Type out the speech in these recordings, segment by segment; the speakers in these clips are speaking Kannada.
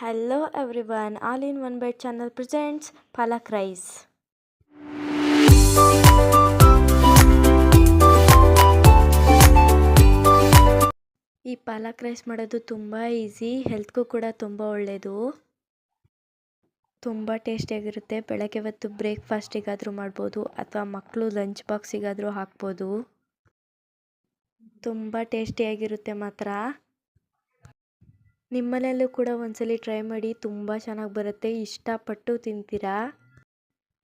Hello everyone, All in One Bite channel presents Palak Rice. ಈ ಪಾಲಕ್ ರೈಸ್ ಮಾಡೋದು ತುಂಬ ಈಸಿ ಹೆಲ್ತ್ಗೂ ಕೂಡ ತುಂಬ ಒಳ್ಳೆಯದು ತುಂಬ ಟೇಸ್ಟಿಯಾಗಿರುತ್ತೆ ಬೆಳಗ್ಗೆ ಹೊತ್ತು ಬ್ರೇಕ್ಫಾಸ್ಟಿಗಾದರೂ ಮಾಡ್ಬೋದು ಅಥವಾ ಮಕ್ಕಳು ಲಂಚ್ ಬಾಕ್ಸಿಗಾದರೂ ಹಾಕ್ಬೋದು. ತುಂಬ ಟೇಸ್ಟಿಯಾಗಿರುತ್ತೆ ಮಾತ್ರ. ನಿಮ್ಮನೆಯಲ್ಲೂ ಕೂಡ ಒಂದ್ಸಲಿ ಟ್ರೈ ಮಾಡಿ ತುಂಬ ಚೆನ್ನಾಗಿ ಬರುತ್ತೆ. ಇಷ್ಟಪಟ್ಟು ತಿಂತೀರಾ?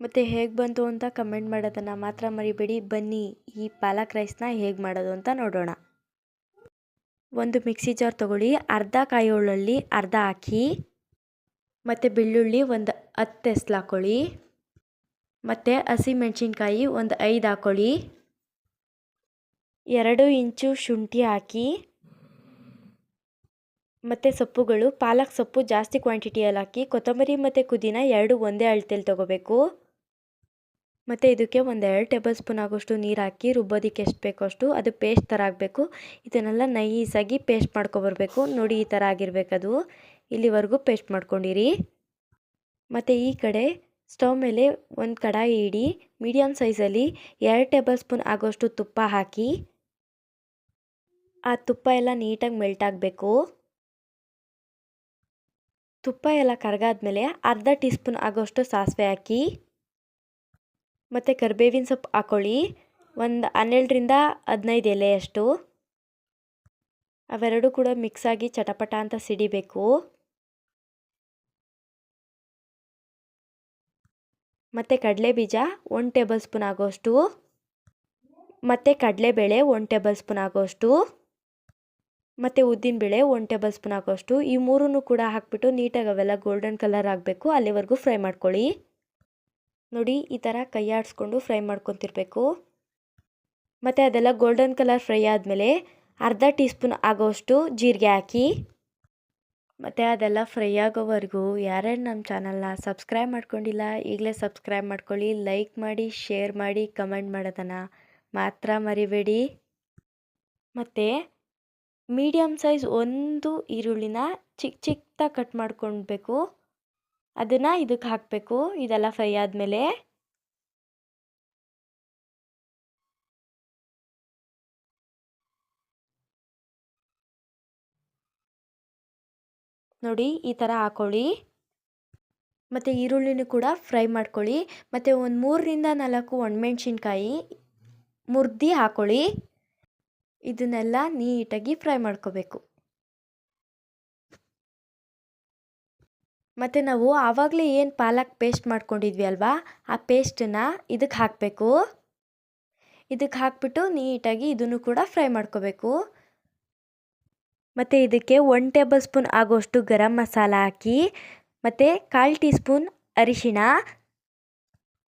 ಮತ್ತು ಹೇಗೆ ಬಂತು ಅಂತ ಕಮೆಂಟ್ ಮಾಡೋದನ್ನು ಮಾತ್ರ ಮರಿಬೇಡಿ. ಬನ್ನಿ, ಈ ಪಾಲಕ್ ರೈಸ್ನ ಹೇಗೆ ಮಾಡೋದು ಅಂತ ನೋಡೋಣ. ಒಂದು ಮಿಕ್ಸಿ ಜಾರ್ ತೊಗೊಳ್ಳಿ, ಅರ್ಧ ಕಾಯಿ ಅರ್ಧ ಹಾಕಿ ಮತ್ತು ಬೆಳ್ಳುಳ್ಳಿ ಒಂದು ಹತ್ತು ಎಸ್ಲು ಹಾಕ್ಕೊಳ್ಳಿ ಮತ್ತು ಹಸಿಮೆಣ್ಸಿನ್ಕಾಯಿ ಒಂದು ಐದು ಹಾಕ್ಕೊಳ್ಳಿ ಎರಡು ಇಂಚು ಶುಂಠಿ ಹಾಕಿ ಮತ್ತು ಸೊಪ್ಪುಗಳು, ಪಾಲಕ್ ಸೊಪ್ಪು ಜಾಸ್ತಿ ಕ್ವಾಂಟಿಟಿಯಲ್ಲಿ ಹಾಕಿ, ಕೊತ್ತಂಬರಿ ಮತ್ತು ಪುದೀನ ಎರಡು ಒಂದೇ ಅಳತೆಯಲ್ಲಿ ತೊಗೋಬೇಕು. ಮತ್ತು ಇದಕ್ಕೆ ಒಂದು ಎರಡು ಟೇಬಲ್ ಸ್ಪೂನ್ ಆಗೋಷ್ಟು ನೀರು ಹಾಕಿ ರುಬ್ಬೋದಕ್ಕೆ ಎಷ್ಟು ಬೇಕೋ ಅಷ್ಟು ಅದು ಪೇಸ್ಟ್ ಥರ ಆಗಬೇಕು. ಇದನ್ನೆಲ್ಲ ನೈಸಾಗಿ ಪೇಸ್ಟ್ ಮಾಡ್ಕೊಬರ್ಬೇಕು ನೋಡಿ ಈ ಥರ ಆಗಿರಬೇಕದು ಇಲ್ಲಿವರೆಗೂ ಪೇಸ್ಟ್ ಮಾಡ್ಕೊಂಡಿರಿ. ಮತ್ತು ಈ ಕಡೆ ಸ್ಟವ್ ಮೇಲೆ ಒಂದು ಕಡಾಯಿ ಇಡಿ ಮೀಡಿಯಮ್ ಸೈಜಲ್ಲಿ ಎರಡು ಟೇಬಲ್ ಸ್ಪೂನ್ ಆಗೋಷ್ಟು ತುಪ್ಪ ಹಾಕಿ, ಆ ತುಪ್ಪ ಎಲ್ಲ ನೀಟಾಗಿ ಮೆಲ್ಟ್ ಆಗಬೇಕು. ತುಪ್ಪ ಎಲ್ಲ ಕರಗಾದ್ಮೇಲೆ ಅರ್ಧ ಟೀ ಸ್ಪೂನ್ ಆಗೋಷ್ಟು ಸಾಸಿವೆ ಹಾಕಿ, ಮತ್ತು ಕರಿಬೇವಿನ ಸೊಪ್ಪು ಹಾಕ್ಕೊಳ್ಳಿ ಒಂದು ಹನ್ನೆರಡರಿಂದ ಹದಿನೈದು ಎಲೆಯಷ್ಟು. ಅವೆರಡೂ ಕೂಡ ಮಿಕ್ಸ್ ಆಗಿ ಚಟಪಟ ಅಂತ ಸಿಡಿಬೇಕು. ಮತ್ತು ಕಡಲೆ ಬೀಜ ಒಂದು ಟೇಬಲ್ ಸ್ಪೂನ್ ಆಗೋಷ್ಟು. ಮತ್ತು ಕಡಲೆಬೇಳೆ ಒಂದು ಟೇಬಲ್ ಸ್ಪೂನ್ ಆಗೋಷ್ಟು. ಮತ್ತು ಉದ್ದಿನಬೇಳೆ ಒನ್ ಟೇಬಲ್ ಸ್ಪೂನ್ ಹಾಕೋಷ್ಟು, ಈ ಮೂರನ್ನು ಕೂಡ ಹಾಕ್ಬಿಟ್ಟು ನೀಟಾಗಿ ಅವೆಲ್ಲ ಗೋಲ್ಡನ್ ಕಲರ್ ಆಗಬೇಕು. ಅಲ್ಲಿವರೆಗೂ ಫ್ರೈ ಮಾಡ್ಕೊಳ್ಳಿ. ನೋಡಿ, ಈ ಥರ ಕೈ ಆಡಿಸ್ಕೊಂಡು ಫ್ರೈ ಮಾಡ್ಕೊತಿರ್ಬೇಕು. ಮತ್ತು ಅದೆಲ್ಲ ಗೋಲ್ಡನ್ ಕಲರ್ ಫ್ರೈ ಆದಮೇಲೆ ಅರ್ಧ ಟೀ ಸ್ಪೂನ್ ಆಗೋಷ್ಟು ಜೀರಿಗೆ ಹಾಕಿ. ಮತ್ತು ಅದೆಲ್ಲ ಫ್ರೈ ಆಗೋವರೆಗೂ ಯಾರ್ಯಾರು ನಮ್ಮ ಚಾನಲ್ನ ಸಬ್ಸ್ಕ್ರೈಬ್ ಮಾಡ್ಕೊಂಡಿಲ್ಲ, ಈಗಲೇ ಸಬ್ಸ್ಕ್ರೈಬ್ ಮಾಡ್ಕೊಳ್ಳಿ ಲೈಕ್ ಮಾಡಿ ಶೇರ್ ಮಾಡಿ ಕಮೆಂಟ್ ಮಾಡೋದನ್ನು ಮಾತ್ರ ಮರಿಬೇಡಿ. ಮತ್ತು ಮೀಡಿಯಮ್ ಸೈಜ್ ಒಂದು ಈರುಳ್ಳಿನ ಚಿಕ್ಕ ಚಿಕ್ಕದಾಗಿ ಕಟ್ ಮಾಡ್ಕೊಳ್ಬೇಕು. ಅದನ್ನು ಇದಕ್ಕೆ ಹಾಕಬೇಕು. ಇದೆಲ್ಲ ಫ್ರೈ ಆದಮೇಲೆ ನೋಡಿ ಈ ಥರ ಹಾಕೊಳ್ಳಿ. ಮತ್ತು ಈರುಳ್ಳಿನೂ ಕೂಡ ಫ್ರೈ ಮಾಡ್ಕೊಳ್ಳಿ. ಮತ್ತು ಒಂದು ಮೂರರಿಂದ ನಾಲ್ಕು ಒಣಮೆಣ್ಸಿನ್ಕಾಯಿ ಮುರ್ದಿ ಹಾಕೊಳ್ಳಿ. ಇದನ್ನೆಲ್ಲ ನೀಟಾಗಿ ಫ್ರೈ ಮಾಡ್ಕೋಬೇಕು. ಮತ್ತು ನಾವು ಆವಾಗಲೇ ಏನು ಪಾಲಕ್ ಪೇಸ್ಟ್ ಮಾಡ್ಕೊಂಡಿದ್ವಿ ಅಲ್ವಾ? ಆ ಪೇಸ್ಟನ್ನ ಇದಕ್ಕೆ ಹಾಕಬೇಕು. ಇದಕ್ಕೆ ಹಾಕ್ಬಿಟ್ಟು ನೀಟಾಗಿ ಇದನ್ನು ಕೂಡ ಫ್ರೈ ಮಾಡ್ಕೋಬೇಕು. ಮತ್ತು ಇದಕ್ಕೆ ಒನ್ ಟೇಬಲ್ ಸ್ಪೂನ್ ಆಗೋಷ್ಟು ಗರಂ ಮಸಾಲ ಹಾಕಿ, ಮತ್ತು ಕಾಲು ಟೀ ಸ್ಪೂನ್ ಅರಿಶಿಣ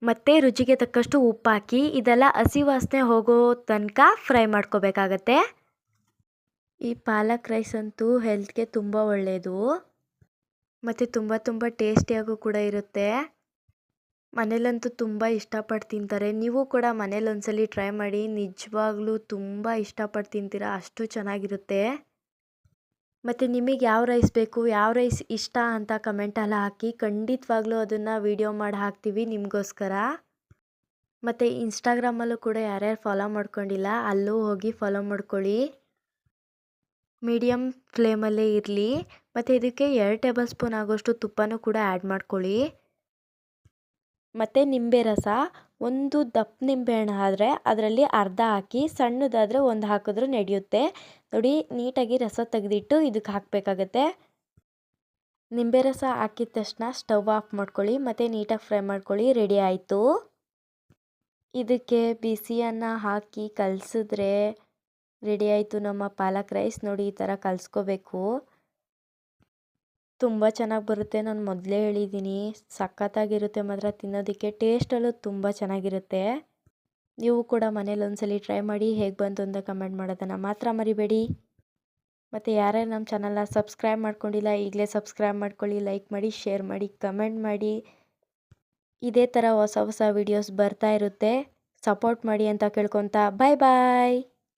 ಮತ್ತು ರುಚಿಗೆ ತಕ್ಕಷ್ಟು ಉಪ್ಪು ಹಾಕಿ ಇದೆಲ್ಲ ಹಸಿ ವಾಸನೆ ಹೋಗೋ ತನಕ ಫ್ರೈ ಮಾಡ್ಕೋಬೇಕಾಗತ್ತೆ. ಈ ಪಾಲಕ್ ರೈಸ್ ಅಂತೂ ಹೆಲ್ತ್ಗೆ ತುಂಬ ಒಳ್ಳೆಯದು ಮತ್ತು ತುಂಬ ತುಂಬ ಟೇಸ್ಟಿಯಾಗೂ ಕೂಡ ಇರುತ್ತೆ. ಮನೇಲಂತೂ ತುಂಬ ಇಷ್ಟಪಟ್ಟು ತಿಂತಾರೆ. ನೀವು ಕೂಡ ಮನೇಲಿ ಒಂದ್ಸಲಿ ಟ್ರೈ ಮಾಡಿ. ನಿಜವಾಗ್ಲೂ ತುಂಬ ಇಷ್ಟಪಟ್ಟು ತಿಂತೀರಾ. ಅಷ್ಟು ಚೆನ್ನಾಗಿರುತ್ತೆ. ಮತ್ತು ನಿಮಗೆ ಯಾವ ರೈಸ್ ಬೇಕು, ಯಾವ ರೈಸ್ ಇಷ್ಟ ಅಂತ ಕಮೆಂಟಲ್ಲಿ ಹಾಕಿ ಖಂಡಿತವಾಗ್ಲೂ ಅದನ್ನು ವೀಡಿಯೋ ಮಾಡಿ ಹಾಕ್ತೀವಿ ನಿಮಗೋಸ್ಕರ. ಮತ್ತು ಇನ್ಸ್ಟಾಗ್ರಾಮಲ್ಲೂ ಕೂಡ ಯಾರ್ಯಾರು ಫಾಲೋ ಮಾಡ್ಕೊಂಡಿಲ್ಲ ಅಲ್ಲೂ ಹೋಗಿ ಫಾಲೋ ಮಾಡ್ಕೊಳ್ಳಿ. ಮೀಡಿಯಮ್ ಫ್ಲೇಮಲ್ಲೇ ಇರಲಿ. ಮತ್ತು ಇದಕ್ಕೆ ಎರಡು ಟೇಬಲ್ ಸ್ಪೂನ್ ಆಗೋಷ್ಟು ತುಪ್ಪನೂ ಕೂಡ ಆ್ಯಡ್ ಮಾಡ್ಕೊಳ್ಳಿ. ಮತ್ತು ನಿಂಬೆ ರಸ, ಒಂದು ದಪ್ಪ ನಿಂಬೆಹಣ್ಣು ಆದರೆ ಅದರಲ್ಲಿ ಅರ್ಧ ಹಾಕಿ ಸಣ್ಣದಾದರೆ ಒಂದು ಹಾಕಿದ್ರೂ ನಡೆಯುತ್ತೆ. ನೋಡಿ ನೀಟಾಗಿ ರಸ ತೆಗೆದಿಟ್ಟು ಇದಕ್ಕೆ ಹಾಕಬೇಕಾಗತ್ತೆ. ನಿಂಬೆ ರಸ ಹಾಕಿದ ತಕ್ಷಣ ಸ್ಟವ್ ಆಫ್ ಮಾಡ್ಕೊಳ್ಳಿ, ಮತ್ತು ನೀಟಾಗಿ ಫ್ರೈ ಮಾಡ್ಕೊಳ್ಳಿ, ರೆಡಿ ಆಯಿತು. ಇದಕ್ಕೆ ಬಿಸಿಯನ್ನು ಹಾಕಿ ಕಲಸಿದ್ರೆ ರೆಡಿ ಆಯಿತು ನಮ್ಮ ಪಾಲಕ್ ರೈಸ್. ನೋಡಿ ಈ ಥರ ಕಲಿಸ್ಕೋಬೇಕು. ತುಂಬ ಚೆನ್ನಾಗಿ ಬರುತ್ತೆ, ನಾನು ಮೊದಲೇ ಹೇಳಿದ್ದೀನಿ. ಸಖತ್ತಾಗಿರುತ್ತೆ ಮಾತ್ರ ತಿನ್ನೋದಕ್ಕೆ, ಟೇಸ್ಟಲ್ಲೂ ತುಂಬ ಚೆನ್ನಾಗಿರುತ್ತೆ. ನೀವು ಕೂಡ ಮನೇಲಿ ಒಂದ್ಸಲಿ ಟ್ರೈ ಮಾಡಿ ಹೇಗೆ ಬಂತು ಅಂತ ಕಮೆಂಟ್ ಮಾಡೋದನ್ನು ಮಾತ್ರ ಮರಿಬೇಡಿ. ಮತ್ತು ಯಾರ್ಯಾರು ನಮ್ಮ ಚಾನಲ್ನ ಸಬ್ಸ್ಕ್ರೈಬ್ ಮಾಡ್ಕೊಂಡಿಲ್ಲ ಈಗಲೇ ಸಬ್ಸ್ಕ್ರೈಬ್ ಮಾಡ್ಕೊಳ್ಳಿ ಲೈಕ್ ಮಾಡಿ ಶೇರ್ ಮಾಡಿ ಕಮೆಂಟ್ ಮಾಡಿ. ಇದೇ ಥರ ಹೊಸ ಹೊಸ ವೀಡಿಯೋಸ್ ಬರ್ತಾ ಇರುತ್ತೆ. ಸಪೋರ್ಟ್ ಮಾಡಿ ಅಂತ ಕೇಳ್ಕೊತಾ ಬಾಯ್ ಬಾಯ್